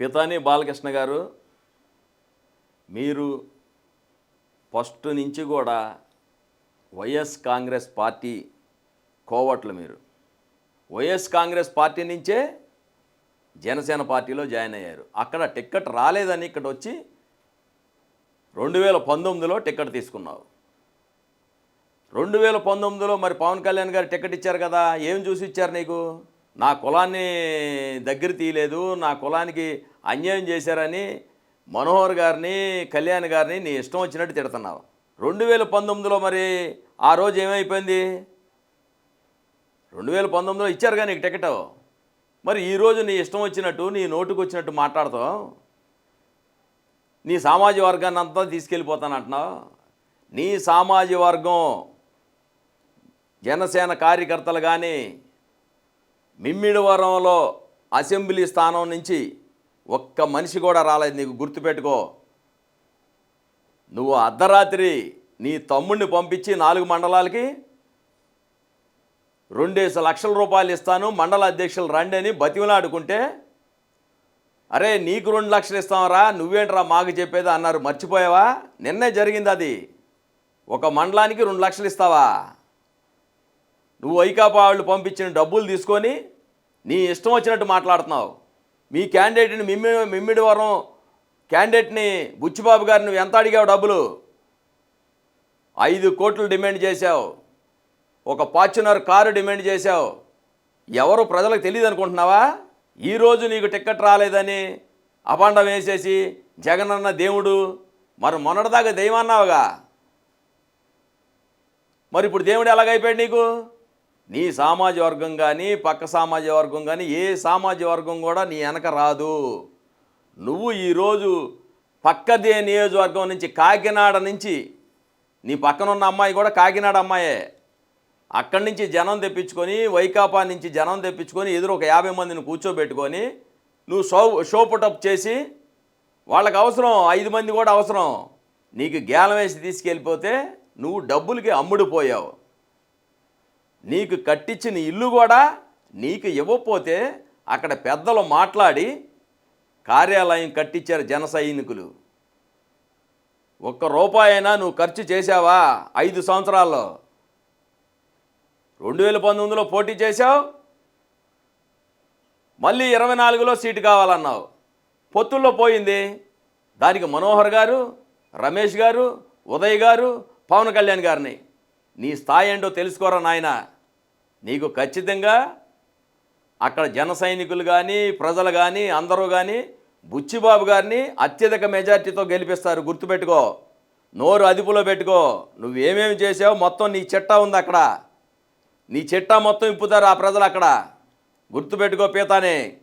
పితాని బాలకృష్ణ గారు మీరు ఫస్ట్ నుంచి కూడా వైఎస్ కాంగ్రెస్ పార్టీ కోవట్లు మీరు. వైఎస్ కాంగ్రెస్ పార్టీ నుంచే జనసేన పార్టీలో జాయిన్ అయ్యారు. అక్కడ టిక్కెట్ రాలేదని ఇక్కడ వచ్చి రెండు వేల పంతొమ్మిదిలో టిక్కెట్ తీసుకున్నావు. రెండు వేల పంతొమ్మిదిలో మరి పవన్ కళ్యాణ్ గారు టికెట్ ఇచ్చారు కదా ఏం చూసి ఇచ్చారు నీకు? నా కులాన్ని దగ్గర తీయలేదు నా కులానికి అన్యాయం చేశారని మనోహర్ గారిని కళ్యాణ్ గారిని నీ ఇష్టం వచ్చినట్టు తిడుతున్నావు. రెండు వేల పంతొమ్మిదిలో మరి ఆ రోజు ఏమైపోయింది? రెండు వేల పంతొమ్మిదిలో ఇచ్చారు కానీ నీకు టికెట్. మరి ఈరోజు నీ ఇష్టం వచ్చినట్టు నీ నోటుకు వచ్చినట్టు మాట్లాడతావు? నీ సామాజిక వర్గాన్ని అంతా తీసుకెళ్ళిపోతాను అంటున్నావు? నీ సామాజిక వర్గం జనసేన కార్యకర్తలు కానీ మిమ్మిడివరంలో అసెంబ్లీ స్థానం నుంచి ఒక్క మనిషి కూడా రాలేదు. నీకు గుర్తుపెట్టుకో. నువ్వు అర్ధరాత్రి నీ తమ్ముడిని పంపించి నాలుగు మండలాలకి రెండేసి లక్షల రూపాయలు ఇస్తాను మండల అధ్యక్షులు రండి అని బతిమలాడుకుంటే అరే నీకు రెండు లక్షలు ఇస్తామరా నువ్వేంట్రా మాకు చెప్పేది అన్నారు. మర్చిపోయావా? నిన్నే జరిగింది అది. ఒక మండలానికి రెండు లక్షలు ఇస్తావా? నువ్వు వైకాపా వాళ్ళు పంపించిన డబ్బులు తీసుకొని నీ ఇష్టం వచ్చినట్టు మాట్లాడుతున్నావు. మీ క్యాండిడేట్ని మిమ్మి మిమ్మిడి వరం క్యాండిడేట్ని బుచ్చిబాబు గారు నువ్వు ఎంత అడిగావు డబ్బులు? ఐదు కోట్లు డిమాండ్ చేశావు. ఒక ఫార్చునర్ కారు డిమాండ్ చేశావు. ఎవరు ప్రజలకు తెలియదు అనుకుంటున్నావా? ఈరోజు నీకు టిక్కెట్ రాలేదని అపాండం వేసేసి జగనన్న దేవుడు మరి మొన్నటిదాకా దెయ్యం అన్నావుగా మరి ఇప్పుడు దేవుడు ఎలాగైపోయాడు నీకు? నీ సామాజిక వర్గం కానీ పక్క సామాజిక వర్గం కానీ ఏ సామాజిక వర్గం కూడా నీ వెనక రాదు. నువ్వు ఈరోజు పక్కదే నియోజకవర్గం నుంచి కాకినాడ నుంచి నీ పక్కన ఉన్న అమ్మాయి కూడా కాకినాడ అమ్మాయే. అక్కడి నుంచి జనం తెప్పించుకొని వైకాపా నుంచి జనం తెప్పించుకొని ఎదురు ఒక యాభై మందిని కూర్చోబెట్టుకొని నువ్వు షో షో పుటప్ చేసి వాళ్ళకి అవసరం ఐదు మంది కూడా అవసరం. నీకు గేలం వేసి తీసుకెళ్ళిపోతే నువ్వు డబ్బులకి అమ్ముడుపోయావు నీకు కట్టించిన ఇల్లు కూడా నీకు ఇవ్వకపోతే అక్కడ పెద్దలు మాట్లాడి కార్యాలయం కట్టించారు జన సైనికులు. ఒక్క రూపాయైనా నువ్వు ఖర్చు చేశావా ఐదు సంవత్సరాల్లో? రెండు వేల పంతొమ్మిదిలో పోటీ చేశావు? మళ్ళీ ఇరవై నాలుగులో సీటు కావాలన్నావు. పొత్తుల్లో పోయింది. దానికి మనోహర్ గారు రమేష్ గారు ఉదయ్ గారు పవన్ కళ్యాణ్ గారిని. నీ స్థాయి ఏంటో తెలుసుకోరా నాయన? నీకు ఖచ్చితంగా అక్కడ జన సైనికులు కానీ ప్రజలు కానీ అందరూ కానీ బుచ్చిబాబు గారిని అత్యధిక మెజార్టీతో గెలిపిస్తారు. గుర్తుపెట్టుకో. నోరు అదుపులో పెట్టుకో. నువ్వేమేమి చేసావు మొత్తం నీ చిట్టా ఉంది అక్కడ. నీ చిట్టా మొత్తం ఇప్పుతారు ఆ ప్రజలు అక్కడ. గుర్తుపెట్టుకో పీతానే.